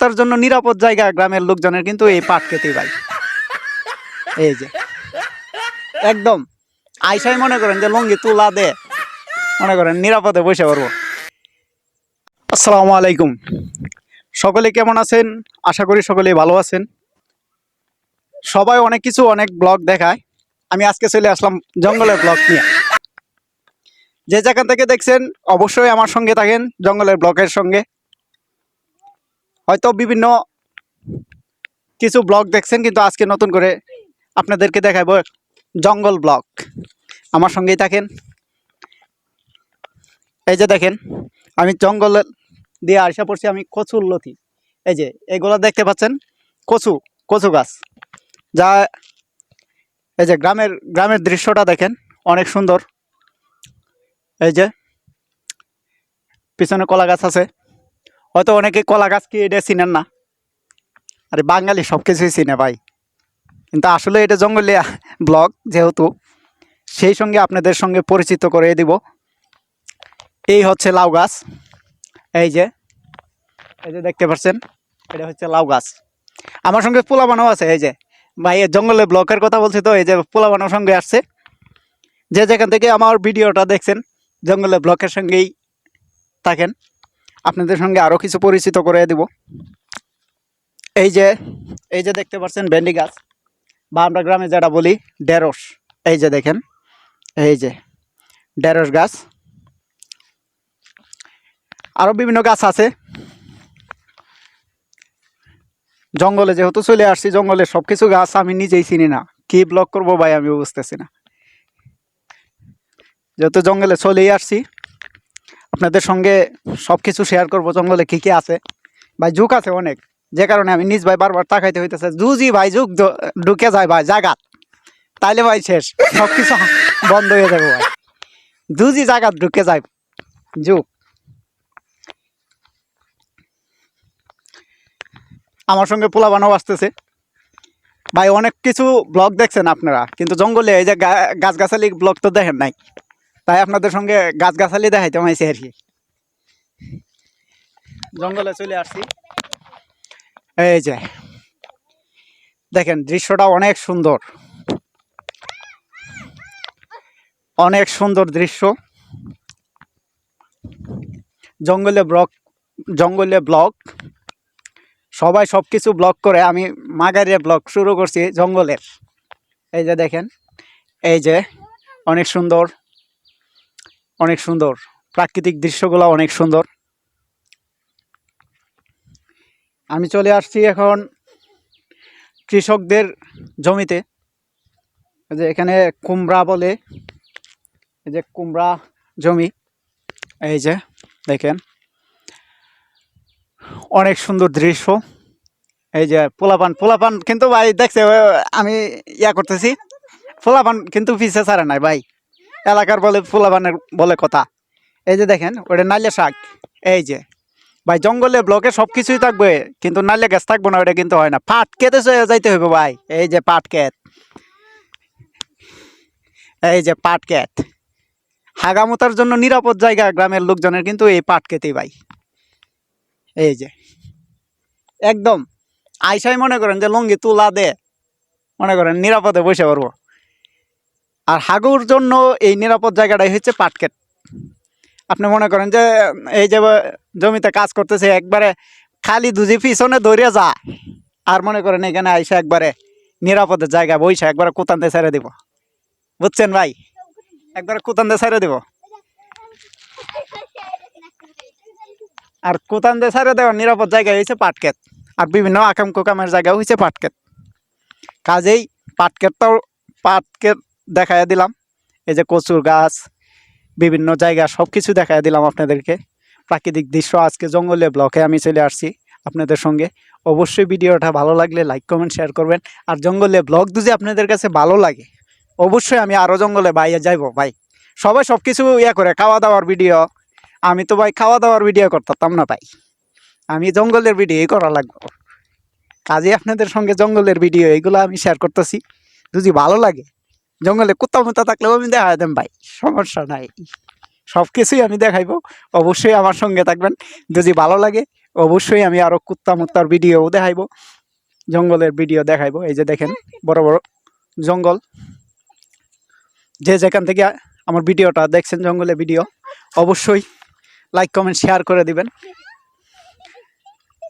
নিরাপত্তার জন্য নিরাপদ জায়গা গ্রামের লোকজনের কিন্তু এই পাট খেতেই ভাই। এই যে। একদম। আইসাই মনে করেন যে লঙ্গি তুলা দে। মনে করেন নিরাপদে বসে পারব আসসালামু আলাইকুম। সকলে কেমন আছেন? আশা করি সকলেই ভালো আছেন। সবাই অনেক কিছু, অনেক ব্লগ দেখায়। আমি আজকে চলে আসলাম জঙ্গলের ব্লগ নিয়ে। যে যেখান থেকে দেখছেন, অবশ্যই আমার সঙ্গে থাকেন জঙ্গলের ব্লকের সঙ্গে। হয়তো বিভিন্ন কিছু ব্লগ দেখছেন, কিন্তু আজকে নতুন করে আপনাদেরকে দেখাবো জঙ্গল ব্লক আমার সঙ্গেই থাকেন। এই যে দেখেন, আমি জঙ্গল দিয়ে আসা পড়ছি, আমি কচুর লতি। এই যে, এগুলো দেখতে পাচ্ছেন? কচু কচু গাছ। যা, এই যে গ্রামের গ্রামের দৃশ্যটা দেখেন, অনেক সুন্দর। এই যে, পিছনে কলা গাছ আছে। হয়তো অনেকে কলা গাছ কি এটা চিনেন না? আরে বাঙালি সব কিছুই চিনে ভাই। কিন্তু আসলে এটা জঙ্গলিয়া ব্লগ যেহেতু, সেই সঙ্গে আপনাদের সঙ্গে পরিচিত করে দিব। এই হচ্ছে লাউ গাছ। এই যে এই যে দেখতে পাচ্ছেন, এটা হচ্ছে লাউ গাছ। আমার সঙ্গে পোলা বানাও আছে, এই যে। ভাই জঙ্গলে ব্লকের কথা বলছি তো, এই যে পোলা বানার সঙ্গে আসছে। যে যেখান থেকে আমার ভিডিওটা দেখছেন, জঙ্গলে ব্লকের সঙ্গেই থাকেন। আপনাদের সঙ্গে আরও কিছু পরিচিত করে দিব। এই যে এই যে দেখতে পাচ্ছেন ভেন্ডি গাছ, বা আমরা গ্রামে যেটা বলি, ঢেঁড়স। এই যে দেখেন, এই যে ঢেঁড়স গাছ। আরও বিভিন্ন গাছ আছে। জঙ্গলে যেহেতু চলে আসছি, জঙ্গলে সব কিছু গাছ আমি নিজেই চিনি না। কি ব্লক করব ভাই, আমি বুঝতেছি না। যেহেতু জঙ্গলে চলেই আসছি আপনাদের সঙ্গে সব কিছু শেয়ার করব। জঙ্গলে কী কী আছে? ভাই, ঝুঁক আছে অনেক। যে কারণে আমি নিজ ভাই বারবার তাকাইতে হইতেছে, জুজি ভাই ঢু- ঢুকে যায় ভাই, জাগাত। তাইলে ভাই শেষ। সব কিছু বন্ধ হয়ে যাবে ভাই। দুজি জাগাত, ঢুকে যায়। ঝুঁক। আমার সঙ্গে পোলা বানাও আসতেছে। ভাই, অনেক কিছু ব্লগ দেখছেন আপনারা, কিন্তু জঙ্গলে এই যে গাছগাছালি ব্লগ তো দেখেন নাই। তাই আপনাদের সঙ্গে গাছগাছালি দেখাইতে হয়েছে আর কি। জঙ্গলে চলে আসছি। এই যে, দেখেন দৃশ্যটা অনেক সুন্দর। অনেক সুন্দর দৃশ্য। জঙ্গলে ব্লক জঙ্গলে ব্লক। সবাই সব কিছু ব্লক করে আমি মাগারিয়া ব্লক শুরু করছি জঙ্গলের। এই যে দেখেন, এই যে অনেক সুন্দর। অনেক সুন্দর। প্রাকৃতিক দৃশ্যগুলো অনেক সুন্দর। আমি চলে আসছি এখন কৃষকদের জমিতে। যে এখানে কুমড়া বলে, এই যে কুমড়া জমি। এই যে দেখেন, অনেক সুন্দর দৃশ্য। এই যে পোলাপান পোলাপান কিন্তু ভাই দেখছে, আমি ইয়া করতেছি। পোলাপান কিন্তু পিছিয়ে ছাড়ে নাই ভাই। এলাকার বলে পোলাপানের বলে কথা। এই যে দেখেন, ওটা নাইলে শাক। এই যে, ভাই, জঙ্গলে ব্লকে সব কিছুই থাকবে, কিন্তু নাইলে গ্যাস থাকব না, ওটা কিন্তু হয় না। পাট কেটে চলে যাইতে হবে ভাই। এই যে পাট কেত এই যে পাট কেত হাগামতার জন্য নিরাপদ জায়গা গ্রামের লোকজনের কিন্তু এই পাট কেতেই ভাই। এই যে, একদম। আইসাই মনে করেন যে লঙ্গি তুলা দে, মনে করেন নিরাপদে বসে পারব আর হাগুর জন্য এই নিরাপদ জায়গাটাই হচ্ছে পাটকেট। আপনি মনে করেন যে, এই যে জমিতে কাজ করতেছে, একবারে খালি দুজি পিছনে দৌড়ে যা। আর মনে করেন এখানে আইসা একবারে নিরাপদের জায়গা বইসা একবারে কুতান্তে ছেড়ে দিব। বুঝছেন ভাই? একবারে কুতান্তে ছেড়ে দিব। আর কোতান্দে সারে দেওয়ার নিরাপদ জায়গা হয়েছে পাটকেত আর বিভিন্ন আকাম কোকামের জায়গা হয়েছে পাটকেত কাজেই পাটকেটটাও পাটকেট দেখাইয়া দিলাম। এই যে কচুর গাছ, বিভিন্ন জায়গা সব কিছু দেখাইয়া দিলাম আপনাদেরকে। প্রাকৃতিক দৃশ্য আজকে জঙ্গলে ব্লকে আমি চলে আসছি আপনাদের সঙ্গে। অবশ্যই ভিডিওটা ভালো লাগলে লাইক, কমেন্ট, শেয়ার করবেন। আর জঙ্গলে ব্লগ যদি আপনাদের কাছে ভালো লাগে, অবশ্যই আমি আরও জঙ্গলে বাইরে যাইব, ভাই। সবাই সব কিছু ইয়ে করে খাওয়া দাওয়ার ভিডিও। আমি তো ভাই খাওয়া দাওয়ার ভিডিও করতাম না, ভাই। আমি জঙ্গলের ভিডিওই করা লাগবো। কাজে আপনাদের সঙ্গে জঙ্গলের ভিডিও এগুলো আমি শেয়ার করতেছি। যদি ভালো লাগে জঙ্গলে কুত্তা মুত্তা থাকলেও আমি দেখা দেন ভাই। সমস্যা নাই। সব কিছুই আমি দেখাইবো। অবশ্যই আমার সঙ্গে থাকবেন। যদি ভালো লাগে, অবশ্যই আমি আরও কুত্তা মুত্তার ভিডিও দেখাইবো। জঙ্গলের ভিডিও দেখাইবো। এই যে দেখেন, বড় বড় জঙ্গল। যে যেখান থেকে আমার ভিডিওটা দেখছেন জঙ্গলে ভিডিও, অবশ্যই লাইক কমেন্ট শেয়ার করে দিবেন।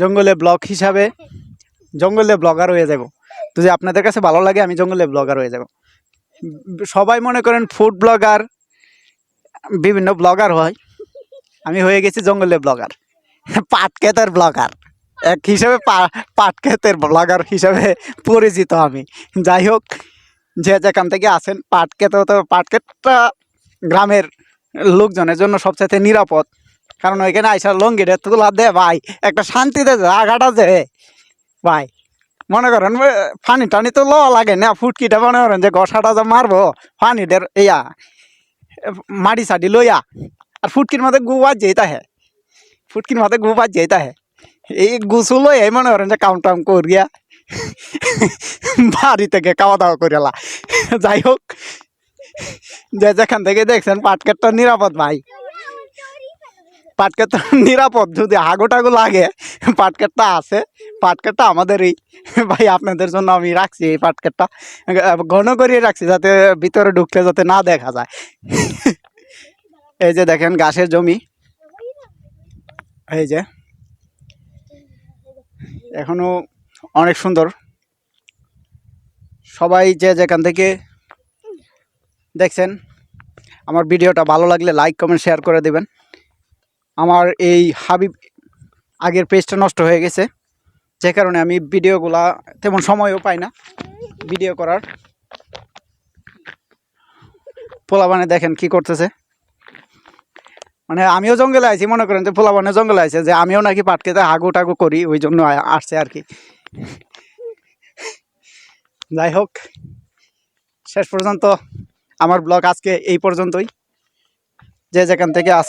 জঙ্গলে ব্লগ হিসাবে জঙ্গলে ব্লগার হয়ে যাব। যদি আপনাদের কাছে ভালো লাগে, আমি জঙ্গলে ব্লগার হয়ে যাব। সবাই মনে করেন ফুড ব্লগার বিভিন্ন ব্লগার হয়। আমি হয়ে গেছি জঙ্গলে ব্লগার পাট ক্ষেতের ব্লগার এক হিসাবে পা- পাট ক্ষেতের ব্লগার হিসাবে পরিচিত আমি। যাই হোক, যে যেখান থেকে আসেন পাট ক্ষেতে তো পাট ক্ষেতটা গ্রামের লোকজনের জন্য সবচেয়ে নিরাপদ। কারণ ওইখানে আইসা লঙ্গিটা তুলা দে ভাই, একটা শান্তিতে জায়গাটা দে। ভাই মনে করেন পানি টানি তো ল লাগে না, ফুটকিটা মনে করেন যে গসাটা যে মারবো পানিদের ইয়া মাটি সাটি লইয়া, আর ফুটকির মধ্যে গুবার যেতে হে ফুটকির মধ্যে গুবার যেতে হে এই গুছু লই এই মনে করেন যে কাম টাম করিয়া, বাড়ি থেকে খাওয়া দাওয়া করিয়ালা যাই হোক, যে যেখান থেকে দেখছেন পাটকেটটা নিরাপদ ভাই। পাটকেটটা নিরাপদ, যদি হাগু টাগু লাগে, পাটকেটটা আছে, পাটকেটটা আমাদেরই। ভাই, আপনাদের জন্য আমি রাখছি এই পাটকেটটা। ঘন করিয়ে রাখছি যাতে ভিতরে ঢুকলে যাতে না দেখা যায়। এই যে দেখেন ঘাসের জমি। এই যে। এখনও অনেক সুন্দর। সবাই যে যেখান থেকে দেখছেন, আমার ভিডিওটা ভালো লাগলে লাইক, কমেন্ট, শেয়ার করে দেবেন। আমার এই হাবিব আগের পেজটা নষ্ট হয়ে গেছে। যে কারণে আমি ভিডিওগুলা তেমন সময়ও পাই না ভিডিও করার। পোলাবানে দেখেন কি করতেছে। মানে আমিও জঙ্গলে আইছি, মনে করেন যে পোলাবানে জঙ্গলে আছে যে আমিও নাকি পাট খেতে হাগু টাগু করি, ওই জন্য আসছে আর কি। যাই হোক, শেষ পর্যন্ত আমার ব্লগ আজকে এই পর্যন্তই। যে যেখান থেকে আস